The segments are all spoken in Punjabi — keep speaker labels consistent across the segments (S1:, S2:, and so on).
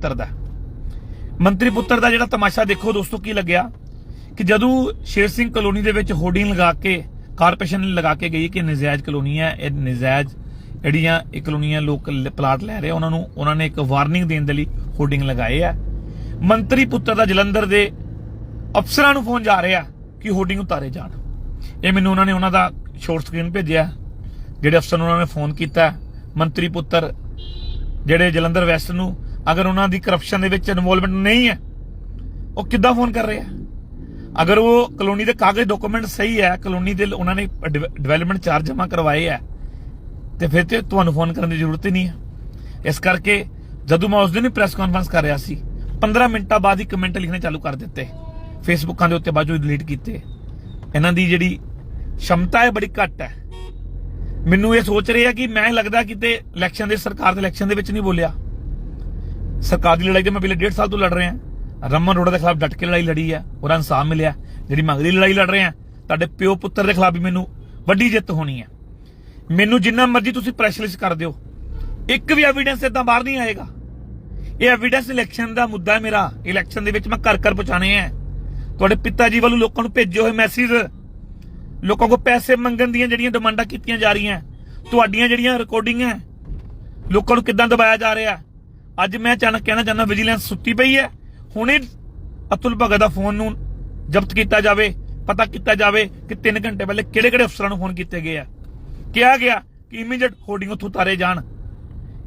S1: ਪੁੱਤਰ ਦਾ। ਮੰਤਰੀ ਪੁੱਤਰ ਦਾ ਜਿਹੜਾ ਤਮਾਸ਼ਾ ਦੇਖੋ ਦੋਸਤੋ ਕੀ ਲੱਗਿਆ? ਕਿ ਜਦੋਂ ਸ਼ੇਰ ਸਿੰਘ ਕਲੋਨੀ ਦੇ ਵਿੱਚ ਹੋਰਡਿੰਗ ਲਗਾ ਕੇ, ਕਾਰਪੋਰੇਸ਼ਨ ਨੇ ਲਗਾ ਕੇ ਗਈ ਕਿ ਨਜਾਇਜ਼ ਕਲੋਨੀ ਹੈ, ਇਹ ਨਜਾਇਜ਼ ਜਿਹੜੀਆਂ ਇਹ ਕਲੋਨੀਆਂ ਲੋਕ ਪਲਾਟ ਲੈ ਰਹੇ ਉਹਨਾਂ ਨੂੰ, ਉਹਨਾਂ ਨੇ ਇੱਕ ਵਾਰਨਿੰਗ ਦੇਣ ਦੇ ਲਈ ਹੋਰਡਿੰਗ ਲਗਾਏ ਆ। ਮੰਤਰੀ ਪੁੱਤਰ ਦਾ ਜਲੰਧਰ ਦੇ ਅਫਸਰਾਂ ਨੂੰ ਫੋਨ ਜਾ ਰਿਹਾ ਕਿ ਹੋਰਡਿੰਗ ਉਤਾਰੇ ਜਾਣ। ਇਹ ਮੈਨੂੰ ਉਹਨਾਂ ਨੇ ਉਹਨਾਂ ਦਾ ਸ਼ੋਰਟ ਸਕਰੀਨ ਭੇਜਿਆ, ਜਿਹੜੇ ਅਫਸਰ ਨੂੰ ਉਹਨਾਂ ਨੇ ਫੋਨ ਕੀਤਾ। ਮੰਤਰੀ ਪੁੱਤਰ ਜਿਹੜੇ ਜਲੰਧਰ ਵੈਸਟ ਨੂੰ ਅਗਰ ਉਹਨਾਂ ਦੀ ਕਰਪਸ਼ਨ ਦੇ ਵਿੱਚ ਇਨਵੋਲਵਮੈਂਟ ਨਹੀਂ ਹੈ, ਉਹ ਕਿੱਦਾਂ ਫੋਨ ਕਰ ਰਹੇ ਆ? ਅਗਰ ਉਹ ਕਲੋਨੀ ਦੇ ਕਾਗਜ਼ ਡਾਕੂਮੈਂਟ ਸਹੀ ਹੈ, ਕਲੋਨੀ ਦੇ ਉਹਨਾਂ ਨੇ ਡਿਵੈਲਪਮੈਂਟ ਚਾਰਜ ਜਮ੍ਹਾਂ ਕਰਵਾਏ ਆ ਤੇ ਫਿਰ ਤੇ ਤੁਹਾਨੂੰ ਫੋਨ ਕਰਨ ਦੀ ਜ਼ਰੂਰਤ ਹੀ ਨਹੀਂ ਹੈ। ਇਸ ਕਰਕੇ ਜਦੋਂ ਮੈਂ ਉਸ ਦਿਨ ਹੀ ਪ੍ਰੈਸ ਕਾਨਫਰੰਸ ਕਰ ਰਿਹਾ ਸੀ 15 ਮਿੰਟਾਂ ਬਾਅਦ ਹੀ ਕਮੈਂਟ ਲਿਖਣੇ ਚਾਲੂ ਕਰ ਦਿੱਤੇ। ਫੇਸਬੁੱਕਾਂ ਦੇ ਉੱਤੇ ਬਾਅਦ ਡਿਲੀਟ ਕੀਤੇ। ਇਹਨਾਂ ਦੀ ਜਿਹੜੀ ਸ਼ਮਤਾ ਹੈ ਬੜੀ ਘੱਟ ਹੈ। ਮੈਨੂੰ ਇਹ ਸੋਚ ਰਿਹਾ ਕਿ ਮੈਂ ਲੱਗਦਾ ਕਿਤੇ ਇਲੈਕਸ਼ਨ ਦੇ, ਸਰਕਾਰ ਦੇ ਇਲੈਕਸ਼ਨ ਦੇ ਵਿੱਚ ਨਹੀਂ ਬੋਲਿਆ। ਸਰਕਾਰ ਦੀ ਲੜਾਈ ਤੇ ਮੈਂ ਪਿਛਲੇ 1.5 ਸਾਲ ਤੋਂ ਲੜ ਰਿਹਾ। ਰਮਨ ਰੋੜਾ ਦੇ ਖਿਲਾਫ ਡਟ ਕੇ ਲੜਾਈ ਲੜੀ ਹੈ ਉਹਦਾ ਇਨਸਾਫ ਮਿਲਿਆ। ਜਿਹੜੀ ਮੰਗਲੀ ਲੜਾਈ ਲੜ ਰਹੇ ਆ ਤੁਹਾਡੇ ਪਿਓ ਪੁੱਤਰ ਦੇ ਖਿਲਾਫ ਵੀ ਮੈਨੂੰ ਵੱਡੀ ਜਿੱਤ ਹੋਣੀ ਹੈ ਮੈਨੂੰ ਜਿੰਨਾ ਮਰਜ਼ੀ ਤੁਸੀਂ ਪ੍ਰੈਸ਼ਰਿਸ਼ ਕਰ ਦਿਓ। ਇੱਕ ਵੀ ਐਵੀਡੈਂਸ ਇਦਾਂ ਬਾਹਰ ਨਹੀਂ ਆਏਗਾ। ਇਹ ਐਵੀਡੈਂਸ ਇਲੈਕਸ਼ਨ ਦਾ ਮੁੱਦਾ ਹੈ ਮੇਰਾ। ਇਲੈਕਸ਼ਨ ਦੇ ਵਿੱਚ ਮੈਂ ਘਰ ਘਰ ਪਹੁੰਚਾਣੇ ਆ। ਤੁਹਾਡੇ ਪਿਤਾ ਜੀ ਵੱਲੋਂ ਲੋਕਾਂ ਨੂੰ ਭੇਜੇ ਹੋਏ ਮੈਸੇਜ ਲੋਕਾਂ ਕੋ ਪੈਸੇ ਮੰਗਣ ਦੀਆਂ ਜਿਹੜੀਆਂ ਡਿਮਾਂਡਾਂ ਕੀਤੀਆਂ ਜਾ ਰਹੀਆਂ। ਤੁਹਾਡੀਆਂ ਜਿਹੜੀਆਂ ਰਿਕਾਰਡਿੰਗਾਂ ਲੋਕਾਂ ਨੂੰ ਕਿੱਦਾਂ ਦਬਾਇਆ ਜਾ ਰਿਹਾ? ਅੱਜ ਮੈਂ ਅਚਾਨਕ ਕਹਿਣਾ ਚਾਹੁੰਦਾ ਵਿਜੀਲੈਂਸ ਸੁੱਤੀ ਪਈ ਹੈ। ਹੁਣੇ ਅਤੁਲ ਭਗਤ ਦਾ ਫੋਨ ਨੂੰ ਜ਼ਬਤ ਕੀਤਾ ਜਾਵੇ, ਪਤਾ ਕੀਤਾ ਜਾਵੇ ਕਿ 3 ਘੰਟੇ ਪਹਿਲੇ ਕਿਹੜੇ ਕਿਹੜੇ ਅਫਸਰਾਂ ਨੂੰ ਫੋਨ ਕੀਤੇ ਗਏ ਆ। ਕਿਹਾ ਗਿਆ ਕਿ ਇਮੀਡੀਏਟ ਹੋਰਡਿੰਗ ਉੱਥੋਂ ਉਤਾਰੇ ਜਾਣ।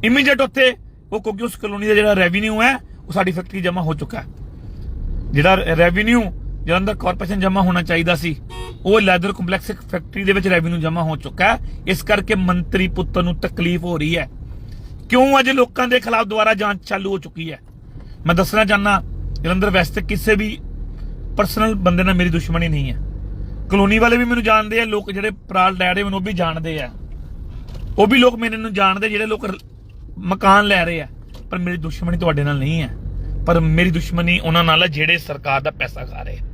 S1: ਇਮੀਡੀਏਟ ਉੱਥੇ ਉਹ ਕਿਉਂਕਿ ਉਸ ਕਲੋਨੀ ਦਾ ਜਿਹੜਾ ਰੈਵਨਿਊ ਹੈ, ਉਹ ਸਾਡੀ ਫੈਕਟਰੀ ਜਮ੍ਹਾਂ ਹੋ ਚੁੱਕਾ ਹੈ। ਜਿਹੜਾ ਰੈਵਨਿਊ ਜਲੰਧਰ ਕਾਰਪੋਰੇਸ਼ਨ ਜਮ੍ਹਾਂ ਹੋਣਾ ਚਾਹੀਦਾ ਸੀ, ਉਹ ਲੈਦਰ ਕੰਪਲੈਕਸ ਫੈਕਟਰੀ ਦੇ ਵਿੱਚ ਰੈਵਨਿਊ ਜਮ੍ਹਾਂ ਹੋ ਚੁੱਕਾ ਹੈ। ਇਸ ਕਰਕੇ ਮੰਤਰੀ ਪੁੱਤਰ ਨੂੰ ਤਕਲੀਫ ਹੋ ਰਹੀ ਹੈ। ਕਿਉਂ ਅੱਜ ਲੋਕਾਂ ਦੇ ਖਿਲਾਫ ਦੁਬਾਰਾ ਜਾਂਚ ਚਾਲੂ ਹੋ ਚੁੱਕੀ ਹੈ? ਮੈਂ ਦੱਸਣਾ ਚਾਹਨਾ ਜਲੰਧਰ ਵੈਸਟ ਕਿਸੇ ਵੀ ਪਰਸਨਲ ਬੰਦੇ ਨਾਲ ਮੇਰੀ ਦੁਸ਼ਮਣੀ ਨਹੀਂ ਹੈ। ਕਲੋਨੀ ਵਾਲੇ ਵੀ ਮੈਨੂੰ ਜਾਣਦੇ ਆ, ਲੋਕ ਜਿਹੜੇ ਪ੍ਰਾਲ ਲੈ ਰਹੇ ਮੈਨੂੰ ਉਹ ਵੀ ਜਾਣਦੇ ਆ। ਉਹ ਵੀ ਲੋਕ ਮੇਰੇ ਨੂੰ ਜਾਣਦੇ ਜਿਹੜੇ ਲੋਕ ਮਕਾਨ ਲੈ ਰਹੇ ਆ। ਪਰ ਮੇਰੀ ਦੁਸ਼ਮਣੀ ਤੁਹਾਡੇ ਨਾਲ ਨਹੀਂ ਹੈ। ਪਰ ਮੇਰੀ ਦੁਸ਼ਮਣੀ ਉਹਨਾਂ ਨਾਲ ਹੈ ਜਿਹੜੇ ਸਰਕਾਰ ਦਾ ਪੈਸਾ ਖਾ ਰਹੇ ਆ।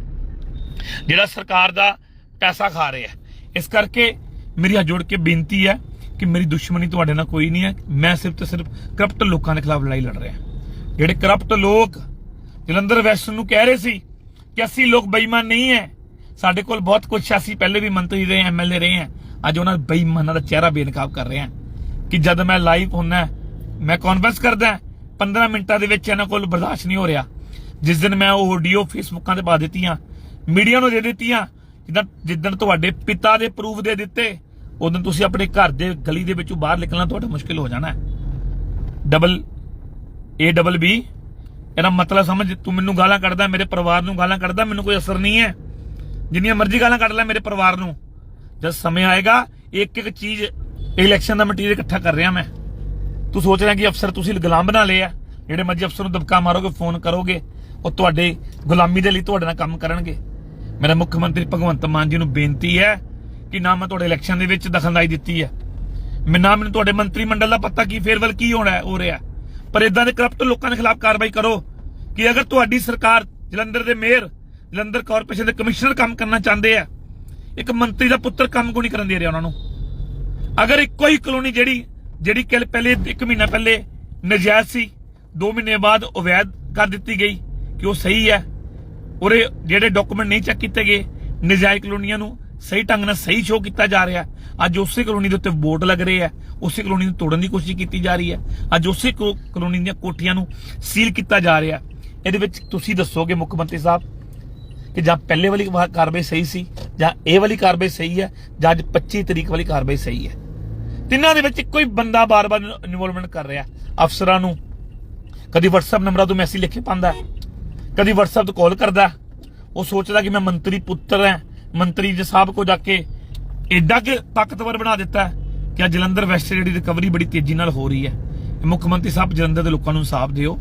S1: ਜਿਹੜਾ ਸਰਕਾਰ ਦਾ ਪੈਸਾ ਖਾ ਰਹੇ ਆ। ਇਸ ਕਰਕੇ ਮੇਰੀ ਹੱਥ ਜੋੜ ਕੇ ਬੇਨਤੀ ਹੈ ਕਿ ਮੇਰੀ ਦੁਸ਼ਮਣੀ ਤੁਹਾਡੇ ਨਾਲ ਕੋਈ ਨਹੀਂ ਹੈ। ਮੈਂ ਸਿਰਫ ਤੇ ਸਿਰਫ ਕਰਪਟ ਲੋਕਾਂ ਦੇ ਖਿਲਾਫ ਲੜਾਈ ਲੜ ਰਿਹਾ। ਜਿਹੜੇ ਕਰਪਟ ਲੋਕ ਜਲੰਧਰ ਵੈਸਟ ਨੂੰ ਕਹਿ ਰਹੇ ਸੀ ਕਿ ਅਸੀਂ ਲੋਕ ਬੇਈਮਾਨ ਨਹੀਂ ਹੈ। ਸਾਡੇ ਕੋਲ ਬਹੁਤ ਕੁਝ ਅਸੀਂ ਪਹਿਲੇ ਵੀ ਮੰਤਰੀ ਰਹੇ ਐਮਐਲਏ ਰਹੇ ਹਾਂ। ਅੱਜ ਉਹਨਾਂ ਬੇਈਮਾਨਾਂ ਦਾ ਚਿਹਰਾ ਬੇਨਕਾਬ ਕਰ ਰਹੇ ਹਾਂ ਕਿ ਜਦ ਮੈਂ ਲਾਈਵ ਹੁੰਨਾ ਮੈਂ ਕਨਫਰੰਸ ਕਰਦਾ 15 ਮਿੰਟਾਂ ਦੇ ਵਿੱਚ ਇਹਨਾਂ ਕੋਲ ਬਰਦਾਸ਼ਤ ਨਹੀਂ ਹੋ ਰਿਹਾ। ਜਿਸ ਦਿਨ ਮੈਂ ਉਹ ਆਡੀਓ ਫੇਸਬੁੱਕਾਂ ਤੇ ਪਾ ਦਿੱਤੀਆਂ, ਮੀਡੀਆ ਨੂੰ ਦੇ ਦਿੱਤੀਆਂ, ਜਿੱਦਾਂ ਜਿੱਦਣ ਤੁਹਾਡੇ ਪਿਤਾ ਦੇ ਪ੍ਰੂਫ ਦੇ ਦਿੱਤੇ ਉਦੋਂ ਤੁਸੀਂ ਆਪਣੇ ਘਰ ਦੇ ਗਲੀ ਦੇ ਵਿੱਚੋਂ ਬਾਹਰ ਨਿਕਲਣਾ ਤੁਹਾਡਾ ਮੁਸ਼ਕਿਲ ਹੋ ਜਾਣਾ ਡਬਲ ਏ ਡਬਲ ਬੀ ਇਹਦਾ ਮਤਲਬ ਸਮਝ, ਤੂੰ ਮੈਨੂੰ ਗਾਲਾਂ ਕੱਢਦਾ, ਮੇਰੇ ਪਰਿਵਾਰ ਨੂੰ ਗਾਲਾਂ ਕੱਢਦਾ, ਮੈਨੂੰ ਕੋਈ ਅਸਰ ਨਹੀਂ ਹੈ। ਜਿੰਨੀਆਂ ਮਰਜ਼ੀ ਗਾਲਾਂ ਕੱਢ ਲੈ ਮੇਰੇ ਪਰਿਵਾਰ ਨੂੰ। ਜਦ ਸਮੇਂ ਆਏਗਾ ਇੱਕ ਇੱਕ ਚੀਜ਼ ਇਲੈਕਸ਼ਨ ਦਾ ਮਟੀਰੀਅਲ ਇਕੱਠਾ ਕਰ ਰਿਹਾ ਮੈਂ। ਤੂੰ ਸੋਚ ਰਿਹਾ ਕਿ ਅਫਸਰ ਤੁਸੀਂ ਗੁਲਾਮ ਬਣਾ ਲਏ ਆ। ਜਿਹੜੇ ਮਰਜ਼ੀ ਅਫਸਰ ਨੂੰ ਦਬਕਾ ਮਾਰੋਗੇ, ਫੋਨ ਕਰੋਗੇ, ਉਹ ਤੁਹਾਡੇ ਗੁਲਾਮੀ ਦੇ ਲਈ ਤੁਹਾਡੇ ਨਾਲ ਕੰਮ ਕਰਨਗੇ। ਮੇਰਾ ਮੁੱਖ ਮੰਤਰੀ ਭਗਵੰਤ ਮਾਨ ਜੀ ਨੂੰ ਬੇਨਤੀ ਹੈ ਕਿ ਨਾ ਮੈਂ ਤੁਹਾਡੇ ਇਲੈਕਸ਼ਨ ਦੇ ਵਿੱਚ ਦਖਲਅੰਦਾਜ਼ੀ ਦਿੱਤੀ ਹੈ? ਮੈਂ ਨਾ ਮੈਨੂੰ ਤੁਹਾਡੇ ਮੰਤਰੀ ਮੰਡਲ ਦਾ ਪਤਾ ਕੀ ਫੇਰਵਲ ਕੀ ਹੋਣਾ ਹੈ, ਹੋ ਰਿਹਾ ਪਰ ਇਦਾਂ ਦੇ ਕਰਪਟ ਲੋਕਾਂ ਦੇ ਖਿਲਾਫ ਕਾਰਵਾਈ ਕਰੋ ਕਿ ਅਗਰ ਤੁਹਾਡੀ ਸਰਕਾਰ ਜਲੰਧਰ ਦੇ ਮੇਅਰ, ਜਲੰਧਰ ਕਾਰਪੋਰੇਸ਼ਨ ਦੇ ਕਮਿਸ਼ਨਰ ਕੰਮ ਕਰਨਾ ਚਾਹੁੰਦੇ ਆ, ਇੱਕ ਮੰਤਰੀ ਦਾ ਪੁੱਤਰ ਕੰਮ ਕਿਉਂ ਨਹੀਂ ਕਰਨ ਦੇ ਰਿਹਾ ਉਹਨਾਂ ਨੂੰ? ਅਗਰ ਇੱਕੋ ਹੀ ਕਲੋਨੀ ਜਿਹੜੀ ਜਿਹੜੀ ਕੱਲ ਪਹਿਲੇ 1 ਮਹੀਨਾ ਪਹਿਲੇ ਨਜਾਇਜ਼ ਸੀ 2 ਮਹੀਨੇ ਬਾਅਦ ਅਵੈਧ ਕਰ ਦਿੱਤੀ ਗਈ ਕਿ ਉਹ ਸਹੀ ਹੈ, ਉਰੇ ਜਿਹੜੇ ਡਾਕੂਮੈਂਟ ਨਹੀਂ ਚੈੱਕ ਕੀਤੇ ਗਏ, ਨਜਾਇਜ਼ ਕਲੋਨੀਆਂ ਨੂੰ ਸਹੀ ਢੰਗ ਨਾਲ ਸਹੀ ਸ਼ੋਅ ਕੀਤਾ ਜਾ ਰਿਹਾ ਅੱਜ ਉਸੇ ਕਲੋਨੀ ਦੇ ਉੱਤੇ ਵੋਟ ਲੱਗ ਰਹੇ ਆ ਉਸੇ ਕਲੋਨੀ ਨੂੰ ਤੋੜਨ ਦੀ ਕੋਸ਼ਿਸ਼ ਕੀਤੀ ਜਾ ਰਹੀ ਹੈ। ਅੱਜ ਉਸੇ ਕੋ- ਕਲੋਨੀ ਦੀਆਂ ਕੋਠੀਆਂ ਨੂੰ ਸੀਲ ਕੀਤਾ ਜਾ ਰਿਹਾ ਇਹਦੇ ਵਿੱਚ ਤੁਸੀਂ ਦੱਸੋਗੇ ਮੁੱਖ ਮੰਤਰੀ ਸਾਹਿਬ ਕਿ ਜਾਂ ਪਹਿਲੇ ਵਾਲੀ ਕਾਰਵਾਈ ਸਹੀ ਸੀ ਜਾਂ ਇਹ ਵਾਲੀ ਕਾਰਵਾਈ ਸਹੀ ਹੈ ਜਾਂ ਅੱਜ 25 ਤਰੀਕ ਵਾਲੀ ਕਾਰਵਾਈ ਸਹੀ ਹੈ। ਤਿੰਨਾਂ ਦੇ ਵਿੱਚ ਇੱਕੋ ਹੀ ਬੰਦਾ ਬਾਰ-ਬਾਰ ਇਨਵੋਲਵਮੈਂਟ ਕਰ ਰਿਹਾ ਅਫਸਰਾਂ ਨੂੰ ਕਦੀ WhatsApp ਨੰਬਰਾਂ ਤੋਂ ਮੈਸੇਜ ਲਿਖ ਕੇ ਪਾਉਂਦਾ ਕਦੀ WhatsApp ਤੋਂ ਕਾਲ ਕਰਦਾ ਉਹ ਸੋਚਦਾ ਕਿ ਮੈਂ ਮੰਤਰੀ ਪੁੱਤਰ ਹਾਂ। ਮੰਤਰੀ ਜੀ ਸਾਹਿਬ ਕੋ ਜਾ ਕੇ ਐਡਾ ਕਿ ਤਾਕਤਵਰ ਬਣਾ ਦਿੱਤਾ ਹੈ ਕਿ ਜਲੰਧਰ ਵੈਸਟ ਜਿਹੜੀ ਰਿਕਵਰੀ ਬੜੀ ਤੇਜ਼ੀ ਨਾਲ ਹੋ ਰਹੀ ਹੈ। ਮੁੱਖ ਮੰਤਰੀ ਸਾਹਿਬ ਜਲੰਧਰ ਦੇ ਲੋਕਾਂ ਨੂੰ ਇਨਸਾਫ ਦਿਓ।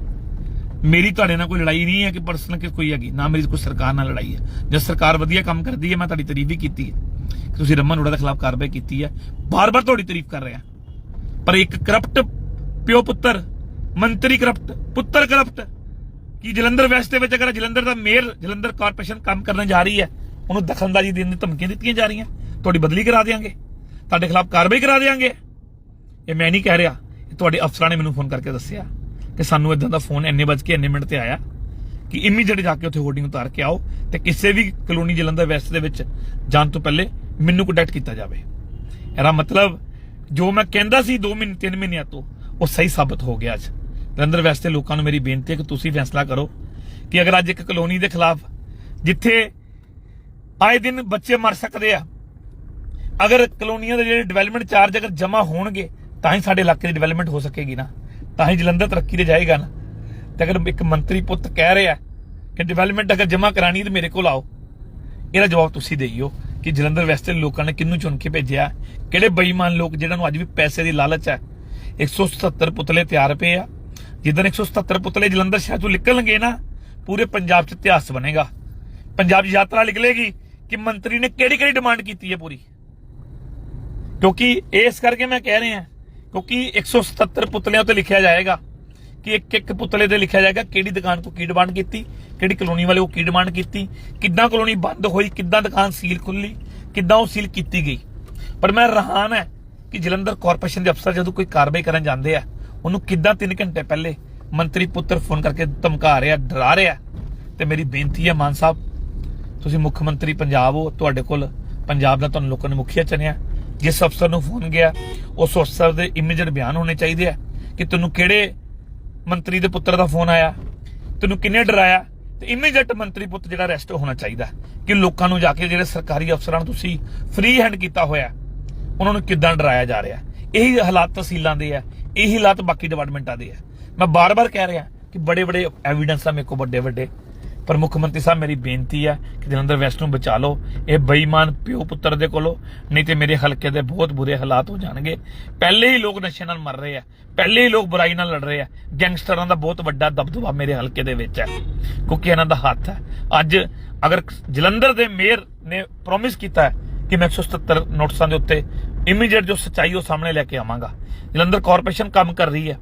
S1: ਮੇਰੀ ਤੁਹਾਡੇ ਨਾਲ ਕੋਈ ਲੜਾਈ ਨਹੀਂ ਹੈ ਕਿ ਪਰਸਨਲ ਕਿ ਕੋਈ ਹੈਗੀ। ਨਾ ਮੇਰੀ ਕੋਈ ਸਰਕਾਰ ਨਾਲ ਲੜਾਈ ਹੈ। ਜੇ ਸਰਕਾਰ ਵਧੀਆ ਕੰਮ ਕਰਦੀ ਹੈ, ਮੈਂ ਤੁਹਾਡੀ ਤਾਰੀਫ ਵੀ ਕੀਤੀ ਹੈ। ਕਿ ਤੁਸੀਂ ਰਮਨ ਅਰੋੜਾ ਦੇ ਖਿਲਾਫ ਕਾਰਵਾਈ ਕੀਤੀ ਹੈ। ਬਾਰ-ਬਾਰ ਤੁਹਾਡੀ ਤਾਰੀਫ ਕਰ ਰਿਹਾ। ਪਰ ਇੱਕ ਕਰਪਟ ਪਿਓ ਪੁੱਤਰ, ਮੰਤਰੀ ਕਰਪਟ, ਪੁੱਤਰ ਕਰਪਟ, ਕਿ ਜਲੰਧਰ ਵੈਸਟ ਦੇ ਵਿੱਚ ਅਗਰ ਜਲੰਧਰ ਦਾ ਮੇਅਰ, ਜਲੰਧਰ ਕਾਰਪੋਰੇਸ਼ਨ ਕੰਮ ਕਰਨ ਜਾ ਰਹੀ ਹੈ ਉਹਨੂੰ ਦਖਲਅੰਦਾਜ਼ੀ ਦੇਣ ਦੀ ਧਮਕੀਆਂ ਦਿੱਤੀਆਂ ਜਾ ਰਹੀਆਂ। ਤੁਹਾਡੀ ਬਦਲੀ ਕਰਾ ਦੇਵਾਂਗੇ ਤੁਹਾਡੇ ਖਿਲਾਫ ਕਾਰਵਾਈ ਕਰਾ ਦੇਵਾਂਗੇ ਇਹ ਮੈਂ ਨਹੀਂ ਕਹਿ ਰਿਹਾ। ਤੁਹਾਡੇ ਅਫਸਰਾਂ ਨੇ ਮੈਨੂੰ ਫੋਨ ਕਰਕੇ ਦੱਸਿਆ ਕਿ ਸਾਨੂੰ ਇਦਾਂ ਦਾ ਫੋਨ ਇੰਨੇ ਵੱਜ ਕੇ ਇੰਨੇ ਮਿੰਟ ਤੇ ਆਇਆ ਕਿ ਇਮੀਡੀਏਟ ਜਾ ਕੇ ਉੱਥੇ ਹੋਰਡਿੰਗ ਉਤਾਰ ਕੇ ਆਓ ਤੇ ਕਿਸੇ ਵੀ ਕਲੋਨੀ ਜਲੰਧਰ ਵੈਸਟ ਦੇ ਵਿੱਚ ਜਾਣ ਤੋਂ ਪਹਿਲੇ ਮੈਨੂੰ ਕੰਟੈਕਟ ਕੀਤਾ ਜਾਵੇ। ਇਹਦਾ ਮਤਲਬ ਜੋ ਮੈਂ ਕਹਿੰਦਾ ਸੀ 2 ਮਹੀਨੇ 3 ਮਹੀਨਿਆਂ ਤੋਂ, ਉਹ ਸਹੀ ਸਾਬਤ ਹੋ ਗਿਆ ਅੱਜ। ਜਲੰਧਰ ਵੈਸਟ ਦੇ ਲੋਕਾਂ ਨੂੰ ਮੇਰੀ ਬੇਨਤੀ ਹੈ ਕਿ ਤੁਸੀਂ ਫੈਸਲਾ ਕਰੋ ਕਿ ਅਗਰ ਅੱਜ ਇੱਕ ਕਲੋਨੀ ਦੇ ਖਿਲਾਫ ਜਿੱਥੇ ਆਏ ਦਿਨ ਬੱਚੇ ਮਰ ਸਕਦੇ ਆ। ਅਗਰ ਕਲੋਨੀਆਂ ਦੇ ਜਿਹੜੇ ਡਿਵੈਲਪਮੈਂਟ ਚਾਰਜ ਅਗਰ ਜਮ੍ਹਾਂ ਹੋਣਗੇ, ਤਾਂ ਹੀ ਸਾਡੇ ਇਲਾਕੇ ਦੀ ਡਿਵੈਲਪਮੈਂਟ ਹੋ ਸਕੇਗੀ ਨਾ। ਤਾਂ ਹੀ ਜਲੰਧਰ ਤਰੱਕੀ ਤੇ ਜਾਏਗਾ ਨਾ। ਤੇ ਅਗਰ ਇੱਕ ਮੰਤਰੀ ਪੁੱਤ ਕਹਿ ਰਿਹਾ ਕਿ ਡਿਵੈਲਪਮੈਂਟ ਅਗਰ ਜਮ੍ਹਾਂ ਕਰਾਣੀ ਤੇ ਮੇਰੇ ਕੋਲ ਆਓ, ਇਹਦਾ ਜਵਾਬ ਤੁਸੀਂ ਦੇਈਓ ਕਿ ਜਲੰਧਰ ਵੈਸਟ ਦੇ ਲੋਕਾਂ ਨੇ ਕਿੰਨੂੰ ਚੁਣ ਕੇ ਭੇਜਿਆ, ਕਿਹੜੇ ਬੇਈਮਾਨ ਲੋਕ ਜਿਹਨਾਂ ਨੂੰ ਅੱਜ ਵੀ ਪੈਸੇ ਦੀ ਲਾਲਚ ਹੈ। 177 ਪੁਤਲੇ ਤਿਆਰ ਪਏ ਆ। ਜਿੱਦਣ 177 ਪੁਤਲੇ ਜਲੰਧਰ ਸ਼ਹਿਰ ਤੋਂ ਨਿਕਲਣਗੇ ਨਾ, ਪੂਰੇ ਪੰਜਾਬ 'ਚ ਇਤਿਹਾਸ ਬਣੇਗਾ। ਪੰਜਾਬ ਦੀ ਯਾਤਰਾ ਨਿਕਲੇਗੀ। ਕਿ ਮੰਤਰੀ ਨੇ ਕਿਹੜੀ ਕਿਹੜੀ ਡਿਮਾਂਡ ਕੀਤੀ ਹੈ ਪੂਰੀ? ਕਿਉਂਕਿ ਇਸ ਕਰਕੇ ਮੈਂ ਕਹਿ ਰਿਹਾ, ਕਿਉਂਕਿ 177 ਪੁਤਲਿਆਂ ਤੇ ਲਿਖਿਆ ਜਾਏਗਾ ਕਿ ਇੱਕ ਇੱਕ ਪੁਤਲੇ ਤੇ ਲਿਖਿਆ ਜਾਏਗਾ ਕਿਹੜੀ ਦੁਕਾਨ ਤੋਂ ਕੀ ਡਿਮਾਂਡ ਕੀਤੀ, ਕਿਹੜੀ ਕਲੋਨੀ ਵਾਲੇ ਉਹ ਕੀ ਡਿਮਾਂਡ ਕੀਤੀ, ਕਿੱਦਾਂ ਕਲੋਨੀ ਬੰਦ ਹੋਈ, ਕਿੱਦਾਂ ਦੁਕਾਨ ਸੀਲ ਖੁੱਲੀ ਕਿੱਦਾਂ ਉਹ ਸੀਲ ਕੀਤੀ ਗਈ। ਪਰ ਮੈਂ ਰਹਾਨ ਹੈ ਕਿ ਜਲੰਧਰ ਕਾਰਪੋਰੇਸ਼ਨ ਦੇ ਅਫਸਰ ਜਦੋਂ ਕੋਈ ਕਾਰਵਾਈ ਕਰਨ ਜਾਂਦੇ ਆ, ਉਹਨੂੰ ਕਿੱਦਾਂ 3 ਘੰਟੇ ਪਹਿਲੇ ਮੰਤਰੀ ਪੁੱਤਰ ਫੋਨ ਕਰਕੇ ਧਮਕਾ ਰਿਹਾ, ਡਰਾ ਰਿਹਾ। ਤੇ ਮੇਰੀ ਬੇਨਤੀ ਹੈ ਮਾਨ ਸਾਹਿਬ ਤੁਸੀਂ ਮੁੱਖ ਮੰਤਰੀ ਪੰਜਾਬ ਹੋ, ਤੁਹਾਡੇ ਕੋਲ ਪੰਜਾਬ ਦਾ ਤੁਹਾਨੂੰ ਲੋਕਾਂ ਨੇ ਮੁਖੀਆ ਚੁਣਿਆ। ਜਿਸ ਅਫਸਰ ਨੂੰ ਫੋਨ ਗਿਆ, ਉਸ ਅਫਸਰ ਦੇ ਇਮੀਡੀਏਟ ਬਿਆਨ ਹੋਣੇ ਚਾਹੀਦੇ ਆ ਕਿ ਤੈਨੂੰ ਕਿਹੜੇ ਮੰਤਰੀ ਦੇ ਪੁੱਤਰ ਦਾ ਫੋਨ ਆਇਆ, ਤੈਨੂੰ ਕਿੰਨੇ ਡਰਾਇਆ, ਤੇ ਇਮੀਡੀਏਟ ਮੰਤਰੀ ਪੁੱਤ ਜਿਹੜਾ ਅਰੈਸਟ ਹੋਣਾ ਚਾਹੀਦਾ ਕਿ ਲੋਕਾਂ ਨੂੰ ਜਾ ਕੇ ਜਿਹੜੇ ਸਰਕਾਰੀ ਅਫਸਰਾਂ ਨੂੰ ਤੁਸੀਂ ਫ੍ਰੀ ਹੈਂਡ ਕੀਤਾ ਹੋਇਆ ਉਹਨਾਂ ਨੂੰ ਕਿੱਦਾਂ ਡਰਾਇਆ ਜਾ ਰਿਹਾ ਇਹੀ ਹਾਲਾਤ ਤਹਿਸੀਲਾਂ ਦੇ ਆ, ਇਹੀ ਹਾਲਾਤ ਬਾਕੀ ਡਿਪਾਰਟਮੈਂਟਾਂ ਦੇ ਆ। ਮੈਂ ਬਾਰ-ਬਾਰ ਕਹਿ ਰਿਹਾ ਕਿ ਬੜੇ-ਬੜੇ ਐਵੀਡੈਂਸ ਆ ਮੇਰੇ ਕੋਲ ਵੱਡੇ-ਵੱਡੇ। ਪਰ ਮੁੱਖ ਮੰਤਰੀ ਸਾਹਿਬ, ਮੇਰੀ ਬੇਨਤੀ ਹੈ ਕਿ ਜਲੰਧਰ ਵੈਸਟ ਨੂੰ ਬਚਾ ਲਓ। ਇਹ ਬੇਈਮਾਨ ਪਿਓ ਪੁੱਤਰ ਦੇ ਕੋਲੋਂ, ਨਹੀਂ ਤੇ ਮੇਰੇ ਹਲਕੇ ਦੇ ਬਹੁਤ ਬੁਰੇ ਹਾਲਾਤ ਹੋ ਜਾਣਗੇ। ਪਹਿਲੇ ਹੀ ਲੋਕ ਨਸ਼ੇ ਨਾਲ ਮਰ ਰਹੇ ਆ। ਪਹਿਲੇ ਹੀ ਲੋਕ ਬੁਰਾਈ ਨਾਲ ਲੜ ਰਹੇ ਆ। ਗੈਂਗਸਟਰਾਂ ਦਾ ਬਹੁਤ ਵੱਡਾ ਦਬਦਬਾ ਮੇਰੇ ਹਲਕੇ ਦੇ ਵਿੱਚ ਹੈ। ਕਿਉਂਕਿ ਇਹਨਾਂ ਦਾ ਹੱਥ ਹੈ। ਅੱਜ ਅਗਰ ਜਲੰਧਰ ਦੇ ਮੇਅਰ ਨੇ ਪ੍ਰੋਮਿਸ ਕੀਤਾ ਕਿ ਮੈਂ 177 ਨੋਟਿਸਾਂ ਦੇ ਉੱਤੇ ਇਮੀਡੀਏਟ ਜੋ ਸੱਚਾਈ ਉਹ ਸਾਹਮਣੇ ਲੈ ਕੇ ਆਵਾਂਗਾ। ਜਲੰਧਰ ਕਾਰਪੋਰੇਸ਼ਨ ਕੰਮ ਕਰ ਰਹੀ ਹੈ।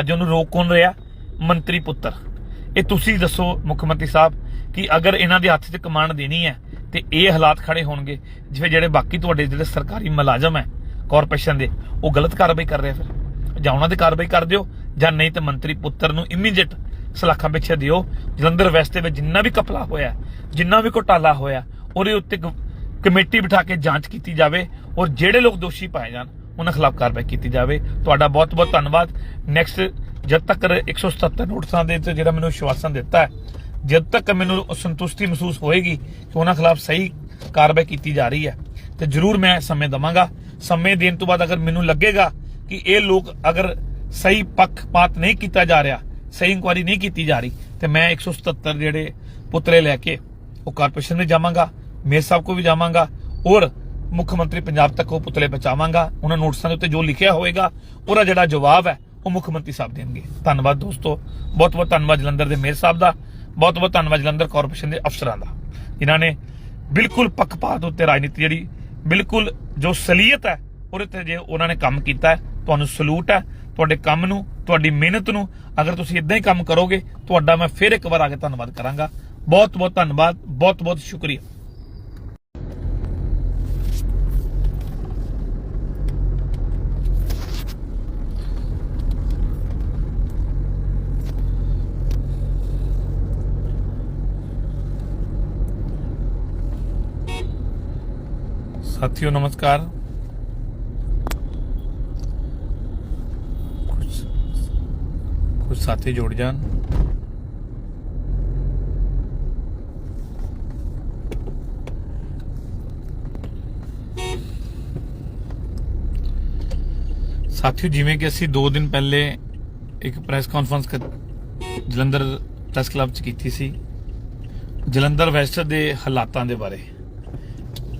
S1: ਅੱਜ ਉਹਨੂੰ ਰੋਕ ਕੌਣ ਰਿਹਾ? ਮੰਤਰੀ ਪੁੱਤਰ। ਇਹ ਤੁਸੀਂ ਦੱਸੋ ਮੁੱਖ ਮੰਤਰੀ ਸਾਹਿਬ ਕਿ ਅਗਰ ਇਹਨਾਂ ਦੇ ਹੱਥ 'ਚ ਕਮਾਂਡ ਦੇਣੀ ਹੈ ਤੇ ਇਹ ਹਾਲਾਤ ਖੜੇ ਹੋਣਗੇ, ਜਿਵੇਂ ਜਿਹੜੇ ਬਾਕੀ ਤੁਹਾਡੇ ਜਿਹੜੇ ਸਰਕਾਰੀ ਮੁਲਾਜ਼ਮ ਹੈ ਕਾਰਪੋਰੇਸ਼ਨ ਦੇ, ਉਹ ਗਲਤ ਕਾਰਵਾਈ ਕਰ ਰਹੇ ਫਿਰ? ਜਾਂ ਉਹਨਾਂ ਤੇ ਕਾਰਵਾਈ ਕਰ ਦਿਓ, ਜਾਂ ਨਹੀਂ ਤੇ ਮੰਤਰੀ ਪੁੱਤਰ ਨੂੰ ਇਮੀਡੀਏਟ ਸਲਾਖਾਂ ਪਿੱਛੇ ਦਿਓ। ਜਲੰਧਰ ਵੈਸਟ ਦੇ ਵਿੱਚ ਜਿੰਨਾ ਵੀ ਕਪਲਾ ਹੋਇਆ, ਜਿੰਨਾ ਵੀ ਘੁਟਾਲਾ ਹੋਇਆ, ਉਹਦੇ ਉੱਤੇ ਕਮੇਟੀ ਬਿਠਾ ਕੇ ਜਾਂਚ ਕੀਤੀ ਜਾਵੇ ਔਰ ਜਿਹੜੇ ਲੋਕ ਦੋਸ਼ੀ ਪਾਏ ਜਾਣ, ਉਹਨਾਂ ਖਿਲਾਫ ਕਾਰਵਾਈ ਕੀਤੀ ਜਾਵੇ। ਤੁਹਾਡਾ ਬਹੁਤ ਬਹੁਤ ਧੰਨਵਾਦ। ਨੈਕਸਟ ਜਦ ਤੱਕ 177 ਨੋਟਿਸਾਂ ਦੇ ਤੇ ਜਿਹੜਾ ਮੈਨੂੰ ਆਸ਼ਵਾਸਨ ਦਿੱਤਾ ਹੈ, ਜਦ ਤੱਕ ਮੈਨੂੰ ਸੰਤੁਸ਼ਟੀ ਮਹਿਸੂਸ ਹੋਏਗੀ ਕਿ ਉਹਨਾਂ ਖਿਲਾਫ ਸਹੀ ਕਾਰਵਾਈ ਕੀਤੀ ਜਾ ਰਹੀ ਹੈ, ਤੇ ਜ਼ਰੂਰ ਮੈਂ ਸਮੇਂ ਦਵਾਂਗਾ। ਸਮੇਂ ਦੇਣ ਤੋਂ ਬਾਅਦ ਅਗਰ ਮੈਨੂੰ ਲੱਗੇਗਾ ਕਿ ਇਹ ਲੋਕ ਅਗਰ ਸਹੀ ਪੱਖਪਾਤ ਨਹੀਂ ਕੀਤਾ ਜਾ ਰਿਹਾ, ਸਹੀ ਇਨਕੁਆਰੀ ਨਹੀਂ ਕੀਤੀ ਜਾ ਰਹੀ, ਤੇ ਮੈਂ 177 ਜਿਹੜੇ ਪੁੱਤਰੇ ਲੈ ਕੇ ਉਹ ਕਾਰਪੋਰੇਸ਼ਨ ਵਿੱਚ ਜਾਵਾਂਗਾ। ਮੇਅਰ ਸਾਹਿਬ ਕੋ ਵੀ ਜਾਵਾਂਗਾ ਔਰ ਮੁੱਖ ਮੰਤਰੀ ਪੰਜਾਬ ਤੱਕ ਉਹ ਪੁਤਲੇ ਪਹੁੰਚਾਵਾਂਗਾ। ਉਹਨਾਂ ਨੋਟਿਸਾਂ ਦੇ ਉੱਤੇ ਜੋ ਲਿਖਿਆ ਹੋਵੇਗਾ, ਉਹਦਾ ਜਿਹੜਾ ਜਵਾਬ ਹੈ, ਉਹ ਮੁੱਖ ਮੰਤਰੀ ਸਾਹਿਬ ਦੇਣਗੇ। ਧੰਨਵਾਦ ਦੋਸਤੋ। ਬਹੁਤ ਬਹੁਤ ਧੰਨਵਾਦ ਜਲੰਧਰ ਦੇ ਮੇਅਰ ਸਾਹਿਬ ਦਾ। ਬਹੁਤ ਬਹੁਤ ਧੰਨਵਾਦ ਜਲੰਧਰ ਕਾਰਪੋਰੇਸ਼ਨ ਦੇ ਅਫਸਰਾਂ ਦਾ। ਜਿਨ੍ਹਾਂ ਨੇ ਬਿਲਕੁਲ ਪੱਖਪਾਤ ਉੱਤੇ ਰਾਜਨੀਤੀ ਜਿਹੜੀ, ਬਿਲਕੁਲ ਜੋ ਸਲੀਅਤ ਹੈ, ਉਹਦੇ ਤੇ ਜੇ ਉਹਨਾਂ ਨੇ ਕੰਮ ਕੀਤਾ ਤੁਹਾਨੂੰ ਸਲੂਟ ਹੈ, ਤੁਹਾਡੇ ਕੰਮ ਨੂੰ, ਤੁਹਾਡੀ ਮਿਹਨਤ ਨੂੰ, ਅਗਰ ਤੁਸੀਂ ਇਦਾਂ ਹੀ ਕੰਮ ਕਰੋਗੇ, ਤੁਹਾਡਾ ਮੈਂ ਫਿਰ ਇੱਕ ਵਾਰ ਆ ਕੇ ਧੰਨਵਾਦ ਕਰਾਂਗਾ। ਬਹੁਤ ਬਹੁਤ ਧੰਨਵਾਦ ਬਹੁਤ ਬਹੁਤ ਸ਼ੁਕਰੀਆ। ਸਾਥੀਓ, ਨਮਸਕਾਰ। ਕੁਝ ਸਾਥੀ ਜੁੜ ਜਾਣ। ਸਾਥੀਓ, ਜਿਵੇਂ ਕਿ ਅਸੀਂ 2 ਦਿਨ ਪਹਿਲੇ ਇੱਕ press conference Jalandhar press club 'ਚ ਕੀਤੀ ਸੀ। ਜਲੰਧਰ ਵੈਸਟਰ ਦੇ ਹਾਲਾਤਾਂ ਦੇ ਬਾਰੇ।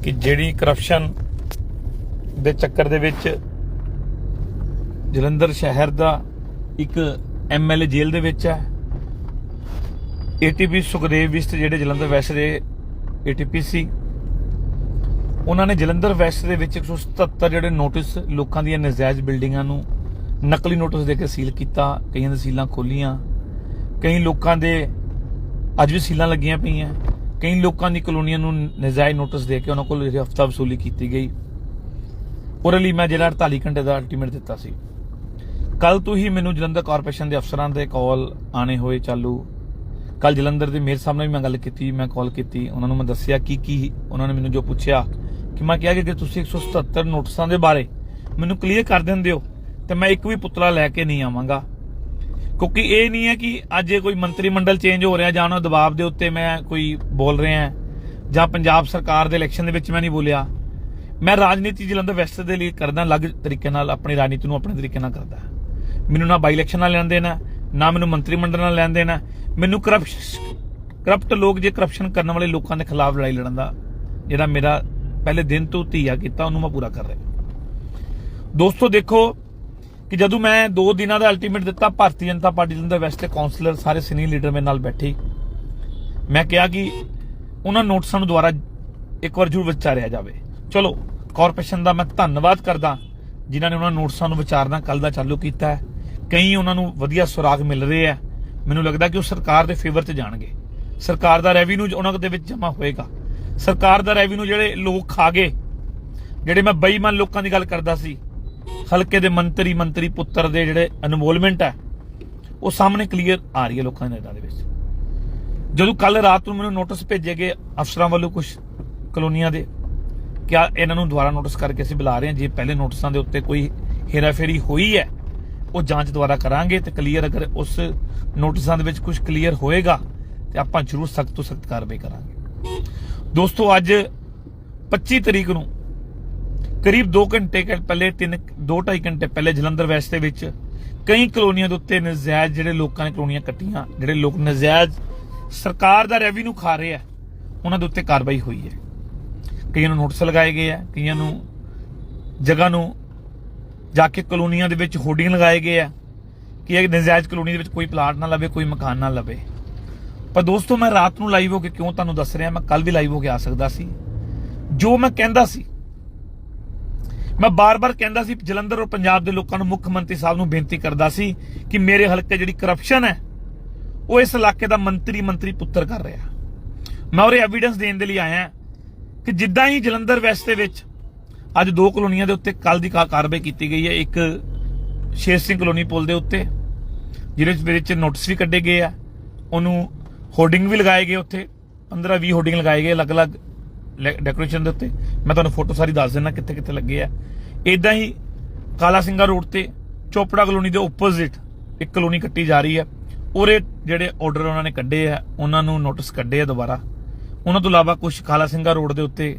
S1: ਕਿ ਜਿਹੜੀ ਕਰਪਸ਼ਨ ਦੇ ਚੱਕਰ ਦੇ ਵਿੱਚ ਜਲੰਧਰ ਸ਼ਹਿਰ ਦਾ ਇੱਕ ਐਮਐਲਏ ਜੇਲ੍ਹ ਦੇ ਵਿੱਚ ਹੈ। ਏਟੀਪੀ ਸੁਖਦੇਵ ਬਿਸਟ ਜਿਹੜੇ ਜਲੰਧਰ ਵੈਸਟ ਦੇ ਏਟੀਪੀ ਸੀ, ਉਹਨਾਂ ਨੇ ਜਲੰਧਰ ਵੈਸਟ ਦੇ ਵਿੱਚ 177 ਜਿਹੜੇ ਨੋਟਿਸ ਲੋਕਾਂ ਦੀਆਂ ਨਜਾਇਜ਼ ਬਿਲਡਿੰਗਾਂ ਨੂੰ ਨਕਲੀ ਨੋਟਿਸ ਦੇ ਕੇ ਸੀਲ ਕੀਤਾ, ਕਈਆਂ ਦੇ ਸੀਲਾਂ ਖੋਲੀਆਂ, ਕਈ ਲੋਕਾਂ ਦੇ ਅੱਜ ਵੀ ਸੀਲਾਂ ਲੱਗੀਆਂ ਪਈਆਂ। ਕਈ ਲੋਕਾਂ ਦੀ ਕਲੋਨੀਆਂ ਨੂੰ ਨਜਾਇਜ਼ ਨੋਟਿਸ ਦੇ ਕੇ ਉਹਨਾਂ ਕੋਲ ਹਫਤਾ ਵਸੂਲੀ ਕੀਤੀ ਗਈ। ਉਹਦੇ ਲਈ ਮੈਂ ਜਿਹੜਾ 48 ਘੰਟੇ ਦਾ ਅਲਟੀਮੇਟ ਦਿੱਤਾ ਸੀ। ਕੱਲ ਤੋਂ ਹੀ ਮੈਨੂੰ ਜਲੰਧਰ ਕਾਰਪੋਰੇਸ਼ਨ ਦੇ ਅਫਸਰਾਂ ਦੇ ਕਾਲ ਆਣੇ ਹੋਏ ਚਾਲੂ। ਕੱਲ ਜਲੰਧਰ ਦੇ ਮੇਅਰ ਸਾਹਿਬ ਨਾਲ ਵੀ ਮੈਂ ਗੱਲ ਕੀਤੀ, ਮੈਂ ਕਾਲ ਕੀਤੀ। ਉਹਨਾਂ ਨੂੰ ਮੈਂ ਦੱਸਿਆ ਕੀ ਕੀ ਉਹਨਾਂ ਨੇ ਮੈਨੂੰ ਜੋ ਪੁੱਛਿਆ ਕਿ ਮੈਂ ਕਿਹਾ ਕਿ ਜੇ ਤੁਸੀਂ 177 ਨੋਟਿਸਾਂ ਦੇ ਬਾਰੇ ਮੈਨੂੰ ਕਲੀਅਰ ਕਰ ਦਿੰਦੇ ਹੋ, ਤੇ ਮੈਂ ਇੱਕ ਵੀ ਪੁਤਲਾ ਲੈ ਕੇ ਨਹੀਂ ਆਵਾਂਗਾ। ਕਿਉਂਕਿ ਇਹ ਨਹੀਂ ਹੈ ਕਿ ਅੱਜ ਇਹ ਕੋਈ ਮੰਤਰੀ ਮੰਡਲ ਚੇਂਜ ਹੋ ਰਿਹਾ ਜਾਂ ਉਹਨਾਂ ਦਬਾਅ ਦੇ ਉੱਤੇ ਮੈਂ ਕੋਈ ਬੋਲ ਰਿਹਾ ਜਾਂ ਪੰਜਾਬ ਸਰਕਾਰ ਦੇ ਇਲੈਕਸ਼ਨ ਦੇ ਵਿੱਚ ਮੈਂ ਨਹੀਂ ਬੋਲਿਆ। ਮੈਂ ਰਾਜਨੀਤੀ ਜਲੰਧਰ ਵੈਸਟ ਦੇ ਲਈ ਕਰਦਾ, ਅਲੱਗ ਤਰੀਕੇ ਨਾਲ ਆਪਣੀ ਰਾਜਨੀਤੀ ਨੂੰ ਆਪਣੇ ਤਰੀਕੇ ਨਾਲ ਕਰਦਾ। ਮੈਨੂੰ ਨਾ ਬਾਈ ਇਲੈਕਸ਼ਨ ਨਾਲ ਲੈਣ ਦੇਣਾ ਨਾ ਮੈਨੂੰ ਮੰਤਰੀ ਮੰਡਲ ਨਾਲ ਲੈਣ ਦੇਣਾ ਮੈਨੂੰ ਕਰਪਸ਼ਨ ਕਰਪਟ ਲੋਕ ਜੇ ਕਰਪਸ਼ਨ ਕਰਨ ਵਾਲੇ ਲੋਕਾਂ ਦੇ ਖਿਲਾਫ ਲੜਾਈ ਲੜਨ ਦਾ ਜਿਹੜਾ ਮੇਰਾ ਪਹਿਲੇ ਦਿਨ ਤੋਂ ਧੀਆ ਕੀਤਾ, ਉਹਨੂੰ ਮੈਂ ਪੂਰਾ ਕਰ ਰਿਹਾ ਦੋਸਤੋ ਦੇਖੋ ਕਿ ਜਦੋਂ ਮੈਂ 2 ਦਿਨਾਂ ਦਾ ਅਲਟੀਮੇਟ ਦਿੱਤਾ, ਭਾਰਤੀ ਜਨਤਾ ਪਾਰਟੀ ਜਲੰਧਰ ਵੈਸਟ ਦੇ ਕਾਉਂਸਲਰ ਸਾਰੇ ਸੀਨੀਅਰ ਲੀਡਰ ਮੇਰੇ ਨਾਲ ਬੈਠੇ। ਮੈਂ ਕਿਹਾ ਕਿ ਉਹਨਾਂ ਨੋਟਿਸਾਂ ਨੂੰ ਦੁਬਾਰਾ ਇੱਕ ਵਾਰ ਜ਼ਰੂਰ ਵਿਚਾਰਿਆ ਜਾਵੇ। ਚਲੋ ਕਾਰਪੋਰੇਸ਼ਨ ਦਾ ਮੈਂ ਧੰਨਵਾਦ ਕਰਦਾ, ਜਿਨ੍ਹਾਂ ਨੇ ਉਹਨਾਂ ਨੋਟਿਸਾਂ ਨੂੰ ਵਿਚਾਰਨਾ ਕੱਲ ਦਾ ਚਾਲੂ ਕੀਤਾ ਹੈ। ਕਈ ਉਹਨਾਂ ਨੂੰ ਵਧੀਆ ਸੁਰਾਗ ਮਿਲ ਰਹੇ ਆ ਮੈਨੂੰ ਲੱਗਦਾ ਕਿ ਉਹ ਸਰਕਾਰ ਦੇ ਫੇਵਰ 'ਚ ਜਾਣਗੇ। ਸਰਕਾਰ ਦਾ ਰੈਵਨਿਊ ਉਹਨਾਂ ਦੇ ਵਿੱਚ ਜਮ੍ਹਾਂ ਹੋਏਗਾ। ਸਰਕਾਰ ਦਾ ਰੈਵਨਿਊ ਜਿਹੜੇ ਲੋਕ ਖਾ ਗਏ, ਜਿਹੜੇ ਮੈਂ ਬੇਈਮਾਨ ਲੋਕਾਂ ਦੀ ਗੱਲ ਕਰਦਾ ਸੀ ਹਲਕੇ ਦੇ ਮੰਤਰੀ ਮੰਤਰੀ ਪੁੱਤਰ ਦੇ ਜਿਹੜੇ ਇਨਵੋਲਵਮੈਂਟ ਹੈ, ਉਹ ਸਾਹਮਣੇ ਕਲੀਅਰ ਆ ਰਹੀ ਹੈ ਲੋਕਾਂ ਦੇ ਨਜ਼ਰਾਂ ਦੇ ਵਿੱਚ। ਜਦੋਂ ਕੱਲ ਰਾਤ ਨੂੰ ਮੈਨੂੰ ਨੋਟਿਸ ਭੇਜੇ ਗਏ ਅਫਸਰਾਂ ਵੱਲੋਂ ਕੁਝ ਕਲੋਨੀਆਂ ਦੇ ਕਿ ਇਹਨਾਂ ਨੂੰ ਦੁਬਾਰਾ ਨੋਟਿਸ ਕਰਕੇ ਅਸੀਂ ਬੁਲਾ ਰਹੇ ਹਾਂ? ਜੇ ਪਹਿਲੇ ਨੋਟਿਸਾਂ ਦੇ ਉੱਤੇ ਕੋਈ ਹੇਰਾਫੇਰੀ ਹੋਈ ਹੈ, ਉਹ ਜਾਂਚ ਦੁਬਾਰਾ ਕਰਾਂਗੇ ਤੇ ਕਲੀਅਰ ਅਗਰ ਉਸ ਨੋਟਿਸਾਂ ਦੇ ਵਿੱਚ ਕੁਝ ਕਲੀਅਰ ਹੋਏਗਾ, ਤੇ ਆਪਾਂ ਜ਼ਰੂਰ ਸਖਤ ਤੋਂ ਸਖਤ ਕਾਰਵਾਈ ਕਰਾਂਗੇ। ਦੋਸਤੋ, ਅੱਜ 25 ਤਰੀਕ ਨੂੰ ਕਰੀਬ 2 ਘੰਟੇ ਕੁ ਪਹਿਲੇ 3 2.5 ਘੰਟੇ ਪਹਿਲੇ ਜਲੰਧਰ ਵੈਸਟ ਦੇ ਵਿੱਚ ਕਈ ਕਲੋਨੀਆਂ ਦੇ ਉੱਤੇ ਨਜਾਇਜ਼ ਜਿਹੜੇ ਲੋਕਾਂ ਨੇ ਕਲੋਨੀਆਂ ਕੱਟੀਆਂ, ਜਿਹੜੇ ਲੋਕ ਨਜਾਇਜ਼ ਸਰਕਾਰ ਦਾ ਰੈਵਨਿਊ ਖਾ ਰਹੇ ਆ, ਉਹਨਾਂ ਦੇ ਉੱਤੇ ਕਾਰਵਾਈ ਹੋਈ ਹੈ। ਕਈਆਂ ਨੂੰ ਨੋਟਿਸ ਲਗਾਏ ਗਏ ਆ, ਕਈਆਂ ਨੂੰ ਜਗ੍ਹਾ ਨੂੰ ਜਾ ਕੇ ਕਲੋਨੀਆਂ ਦੇ ਵਿੱਚ ਹੋਰਡਿੰਗ ਲਗਾਏ ਗਏ ਆ ਕਿ ਇਹ ਨਜਾਇਜ਼ ਕਲੋਨੀ ਦੇ ਵਿੱਚ ਕੋਈ ਪਲਾਟ ਨਾ ਲਵੇ, ਕੋਈ ਮਕਾਨ ਨਾ ਲਵੇ। ਪਰ ਦੋਸਤੋ, ਮੈਂ ਰਾਤ ਨੂੰ ਲਾਈਵ ਹੋ ਕੇ ਕਿਉਂ ਤੁਹਾਨੂੰ ਦੱਸ ਰਿਹਾ? ਮੈਂ ਕੱਲ ਵੀ ਲਾਈਵ ਹੋ ਕੇ ਆ ਸਕਦਾ ਸੀ। ਜੋ ਮੈਂ ਕਹਿੰਦਾ ਸੀ ਮੈਂ ਬਾਰ-ਬਾਰ ਕਹਿੰਦਾ ਸੀ, ਜਲੰਧਰ ਔਰ ਪੰਜਾਬ ਦੇ ਲੋਕਾਂ ਨੂੰ ਮੁੱਖ ਮੰਤਰੀ ਸਾਹਿਬ ਨੂੰ ਬੇਨਤੀ ਕਰਦਾ ਸੀ ਕਿ ਮੇਰੇ ਹਲਕੇ ਜਿਹੜੀ ਕਰਪਸ਼ਨ ਹੈ, ਉਹ ਇਸ ਇਲਾਕੇ ਦਾ ਮੰਤਰੀ ਮੰਤਰੀ ਪੁੱਤਰ ਕਰ ਰਿਹਾ। ਮੈਂ ਉਹਰੇ ਐਵੀਡੈਂਸ ਦੇਣ ਦੇ ਲਈ ਆਇਆ ਕਿ ਜਿੱਦਾਂ ਹੀ ਜਲੰਧਰ ਵੈਸਟ ਦੇ ਵਿੱਚ ਅੱਜ ਦੋ ਕਲੋਨੀਆਂ ਦੇ ਉੱਤੇ ਕੱਲ ਦੀ ਕਾ- ਕਾਰਵਾਈ ਕੀਤੀ ਗਈ ਹੈ, ਇੱਕ ਸ਼ੇਰ ਸਿੰਘ ਕਲੋਨੀ ਪੁਲ ਦੇ ਉੱਤੇ, ਜਿਹਦੇ ਵਿੱਚ ਵਿੱਚ ਨੋਟਿਸ ਵੀ ਕੱਢੇ ਗਏ ਆ, ਉਹਨੂੰ ਹੋਰਡਿੰਗ ਵੀ ਲਗਾਏ ਗਏ ਉੱਥੇ 15 20 ਹੋਰਡਿੰਗ ਲਗਾਏ ਗਏ ਅਲੱਗ-ਅਲੱਗ। ਡੈਕੋਰੇਸ਼ਨ ਦੇ ਉੱਤੇ। ਮੈਂ ਤੁਹਾਨੂੰ ਫੋਟੋ ਸਾਰੀ ਦੱਸ ਦਿੰਦਾ ਕਿੱਥੇ ਕਿੱਥੇ ਲੱਗੇ ਆ। ਇਦਾਂ ਹੀ ਕਾਲਾ ਸਿੰਘਾ ਰੋਡ ਤੇ ਚੋਪੜਾ ਕਲੋਨੀ ਦੇ ਆਪੋਜ਼ਿਟ ਇੱਕ ਕਲੋਨੀ ਕੱਟੀ ਜਾ ਰਹੀ ਹੈ ਉਹਰੇ ਜਿਹੜੇ ਆਰਡਰ ਉਹਨਾਂ ਨੇ ਕੱਢੇ ਆ, ਉਹਨਾਂ ਨੂੰ ਨੋਟਿਸ ਕੱਢੇ ਆ ਦੁਬਾਰਾ। ਉਹਨਾਂ ਤੋਂ ਇਲਾਵਾ ਕੁਝ ਕਾਲਾ ਸਿੰਘਾ ਰੋਡ ਦੇ ਉੱਤੇ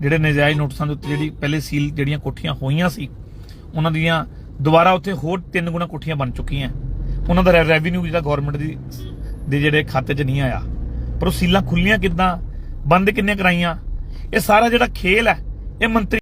S1: ਜਿਹੜੇ ਨਜਾਇਜ਼ ਨੋਟਿਸਾਂ ਦੇ ਉੱਤੇ ਜਿਹੜੀ ਪਹਿਲੇ ਸੀਲ ਜਿਹੜੀਆਂ ਕੋਠੀਆਂ ਹੋਈਆਂ ਸੀ, ਉਹਨਾਂ ਦੀਆਂ ਦੁਬਾਰਾ ਉੱਥੇ ਹੋਰ ਤਿੰਨ ਗੁਣਾ ਕੋਠੀਆਂ ਬਣ ਚੁੱਕੀਆਂ। ਉਹਨਾਂ ਦਾ ਰੈਵਨਿਊ ਜਿਹੜਾ ਗਵਰਨਮੈਂਟ ਦੀ ਦੇ ਜਿਹੜੇ ਖਾਤੇ 'ਚ ਨਹੀਂ ਆਇਆ। ਪਰ ਉਹ ਸੀਲਾਂ ਖੁੱਲੀਆਂ ਕਿੱਦਾਂ? ਬੰਦ ਕਿੰਨੇ ਕਰਾਈਆਂ? ਇਹ ਸਾਰਾ ਜਿਹੜਾ ਖੇਲ ਹੈ ਇਹ ਮੰਤਰੀ